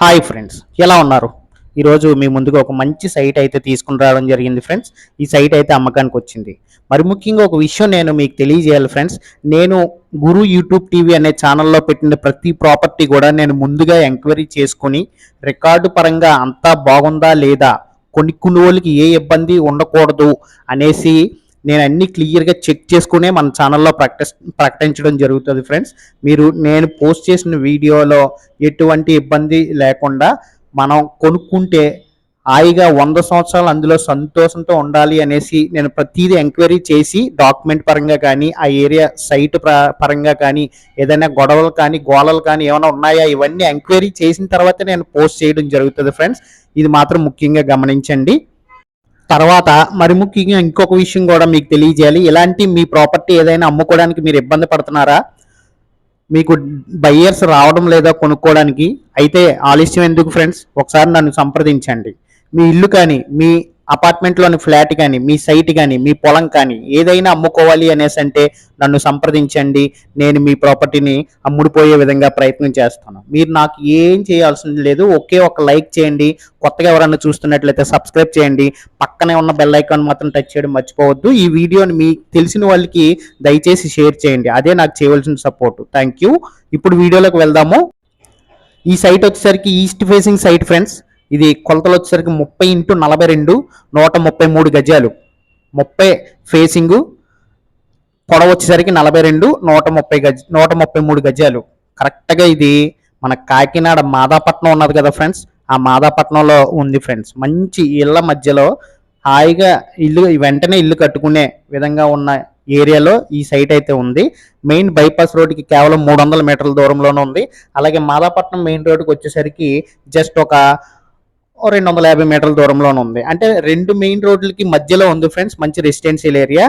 Hi friends ఎలా ఉన్నారు? ఈరోజు మీ ముందుగా ఒక మంచి సైట్ అయితే తీసుకుని రావడం జరిగింది ఫ్రెండ్స్. ఈ సైట్ అయితే అమ్మకానికి వచ్చింది. మరి ముఖ్యంగా ఒక విషయం నేను మీకు తెలియజేయాలి ఫ్రెండ్స్. నేను గురు యూట్యూబ్ టీవీ అనే ఛానల్లో పెట్టిన ప్రతి ప్రాపర్టీ కూడా నేను ముందుగా ఎంక్వైరీ చేసుకుని రికార్డు పరంగా అంతా బాగుందా లేదా కొన్ని కొనుగోలుకి ఏ ఇబ్బంది ఉండకూడదు అనేసి నేను అన్ని క్లియర్గా చెక్ చేసుకునే మన ఛానల్లో ప్రకటి ప్రకటించడం జరుగుతుంది ఫ్రెండ్స్ మీరు నేను పోస్ట్ చేసిన వీడియోలో ఎటువంటి ఇబ్బంది లేకుండా మనం కొనుక్కుంటే హాయిగా వంద సంవత్సరాలు అందులో సంతోషంతో ఉండాలి అనేసి నేను ప్రతిదీ ఎంక్వైరీ చేసి డాక్యుమెంట్ పరంగా కానీ ఆ ఏరియా సైట్ పరంగా కానీ ఏదైనా గొడవలు కానీ గోళలు కానీ ఏమైనా ఉన్నాయా? ఇవన్నీ ఎంక్వైరీ చేసిన తర్వాత నేను పోస్ట్ చేయడం జరుగుతుంది ఫ్రెండ్స్ ఇది మాత్రం ముఖ్యంగా గమనించండి. తర్వాత మరి ముఖ్యంగా ఇంకొక విషయం కూడా మీకు తెలియజేయాలి. ఇలాంటి మీ ప్రాపర్టీ ఏదైనా అమ్ముకోవడానికి మీరు ఇబ్బంది పడుతున్నారా? మీకు బయ్యర్స్ రావడం లేదా కొనుక్కోవడానికి? అయితే ఆలస్యం ఎందుకు ఫ్రెండ్స్ ఒకసారి నన్ను సంప్రదించండి. మీ ఇల్లు కానీ మీ అపార్ట్మెంట్లోని ఫ్లాట్ కానీ మీ సైట్ కానీ మీ పొలం కానీ ఏదైనా అమ్ముకోవాలి అనేసి అంటే నన్ను సంప్రదించండి. నేను మీ ప్రాపర్టీని అమ్ముడిపోయే విధంగా ప్రయత్నం చేస్తాను. మీరు నాకు ఏం చేయాల్సింది లేదు. ఒకే ఒక లైక్ చేయండి. కొత్తగా ఎవరన్నా చూస్తున్నట్లయితే సబ్స్క్రైబ్ చేయండి. పక్కనే ఉన్న బెల్ ఐకాన్ మాత్రం టచ్ చేయడం మర్చిపోవద్దు. ఈ వీడియోని మీకు తెలిసిన వాళ్ళకి దయచేసి షేర్ చేయండి. అదే నాకు చేయవలసిన సపోర్ట్. Thank you. ఇప్పుడు వీడియోలోకి వెళ్దాము. ఈ సైట్ వచ్చేసరికి ఈస్ట్ ఫేసింగ్ సైట్ ఫ్రెండ్స్. ఇది కొలతలు వచ్చేసరికి ముప్పై ఇంటూ నలభై రెండు నూట ముప్పై మూడు గజాలు. ముప్పై ఫేసింగు పొడవు వచ్చేసరికి నలభై రెండు నూట ముప్పై గజ నూట ముప్పై మూడు గజాలు. కరెక్ట్గా ఇది మన కాకినాడ మాదాపట్నం ఉన్నది కదా ఫ్రెండ్స్? ఆ మాదాపట్నంలో ఉంది ఫ్రెండ్స్. మంచి ఇళ్ళ మధ్యలో హాయిగా ఇల్లు వెంటనే ఇల్లు కట్టుకునే విధంగా ఉన్న ఏరియాలో ఈ సైట్ అయితే ఉంది. మెయిన్ బైపాస్ రోడ్డుకి కేవలం మూడు వందల మీటర్ల దూరంలోనే ఉంది. అలాగే మాదాపట్నం మెయిన్ రోడ్డుకి వచ్చేసరికి జస్ట్ ఒక రెండు వందల యాభై మీటర్ల దూరంలోనే ఉంది. అంటే రెండు మెయిన్ రోడ్లకి మధ్యలో ఉంది ఫ్రెండ్స్ మంచి రెసిడెన్షియల్ ఏరియా.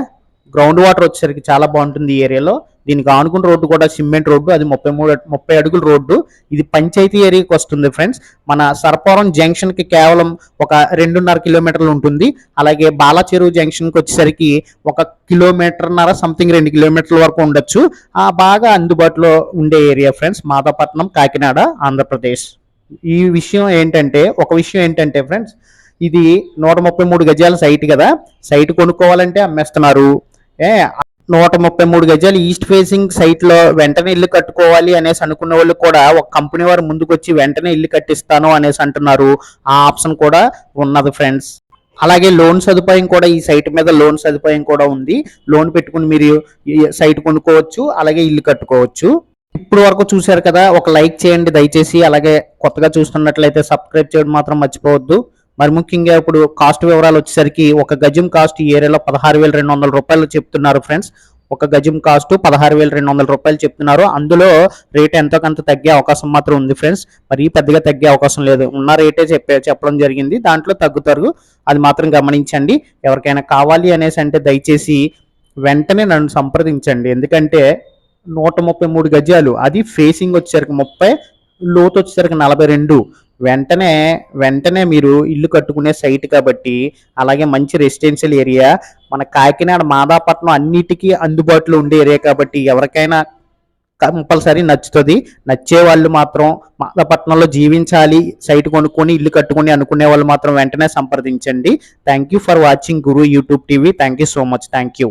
గ్రౌండ్ వాటర్ వచ్చేసరికి చాలా బాగుంటుంది ఈ ఏరియాలో. దీనికి ఆనుకున్న రోడ్డు కూడా సిమెంట్ రోడ్డు అది ముప్పై మూడు ముప్పై అడుగుల రోడ్డు. ఇది పంచాయతీ ఏరియాకి వస్తుంది ఫ్రెండ్స్. మన సర్పవరం జంక్షన్కి కేవలం ఒక రెండున్నర కిలోమీటర్లు ఉంటుంది. అలాగే బాలాచెరువు జంక్షన్కి వచ్చేసరికి ఒక కిలోమీటర్న్నర సంథింగ్ రెండు కిలోమీటర్ల వరకు ఉండొచ్చు. ఆ బాగా అందుబాటులో ఉండే ఏరియా ఫ్రెండ్స్ మాదాపట్నం కాకినాడ ఆంధ్రప్రదేశ్. ఈ విషయం ఏంటంటే ఒక విషయం ఏంటంటే ఫ్రెండ్స్ ఇది నూట ముప్పై మూడు గజాల సైట్ కదా సైట్ కొనుక్కోవాలంటే అమ్మేస్తున్నారు. ఏ నూట ముప్పై మూడు గజాలు ఈస్ట్ ఫేసింగ్ సైట్లో వెంటనే ఇల్లు కట్టుకోవాలి అనేసి అనుకున్న వాళ్ళు కూడా ఒక కంపెనీ వారు ముందుకు వచ్చి వెంటనే ఇల్లు కట్టిస్తాను అనేసి అంటున్నారు. ఆ ఆప్షన్ కూడా ఉన్నది ఫ్రెండ్స్. అలాగే లోన్ సదుపాయం కూడా ఈ సైట్ మీద లోన్ సదుపాయం కూడా ఉంది. లోన్ పెట్టుకుని మీరు సైట్ కొనుక్కోవచ్చు అలాగే ఇల్లు కట్టుకోవచ్చు. ఇప్పుడు వరకు చూశారు కదా ఒక లైక్ చేయండి దయచేసి అలాగే కొత్తగా చూస్తున్నట్లయితే సబ్స్క్రైబ్ చేయడం మాత్రం మర్చిపోవద్దు. మరి ముఖ్యంగా ఇప్పుడు కాస్ట్ వివరాలు వచ్చేసరికి ఒక గజం కాస్ట్ ఈ ఏరియాలో పదహారు వేల రెండు వందల రూపాయలు చెప్తున్నారు ఫ్రెండ్స్. ఒక గజం కాస్ట్ పదహారు వేల రెండు వందల రూపాయలు చెప్తున్నారు. అందులో రేట్ ఎంతో కొంత తగ్గే అవకాశం మాత్రం ఉంది ఫ్రెండ్స్. మరి పెద్దగా తగ్గే అవకాశం లేదు. ఉన్న రేటే చెప్పే చెప్పడం జరిగింది. దాంట్లో తగ్గుతారు అది మాత్రం గమనించండి. ఎవరికైనా కావాలి అనేసి అంటే దయచేసి వెంటనే నన్ను సంప్రదించండి. ఎందుకంటే నూట ముప్పై మూడు గజాలు. అది ఫేసింగ్ వచ్చేసరికి ముప్పై లోతు వచ్చేసరికి నలభై రెండు. వెంటనే వెంటనే మీరు ఇల్లు కట్టుకునే సైట్ కాబట్టి అలాగే మంచి రెసిడెన్షియల్ ఏరియా మన కాకినాడ మాదాపట్నం అన్నిటికీ అందుబాటులో ఉండే ఏరియా కాబట్టి ఎవరికైనా కంపల్సరీ నచ్చుతుంది. నచ్చే వాళ్ళు మాత్రం మాదాపట్నంలో జీవించాలి సైట్ కొనుక్కొని ఇల్లు కట్టుకొని అనుకునే వాళ్ళు మాత్రం వెంటనే సంప్రదించండి. Thank you for watching Guru YouTube TV thank you so much thank you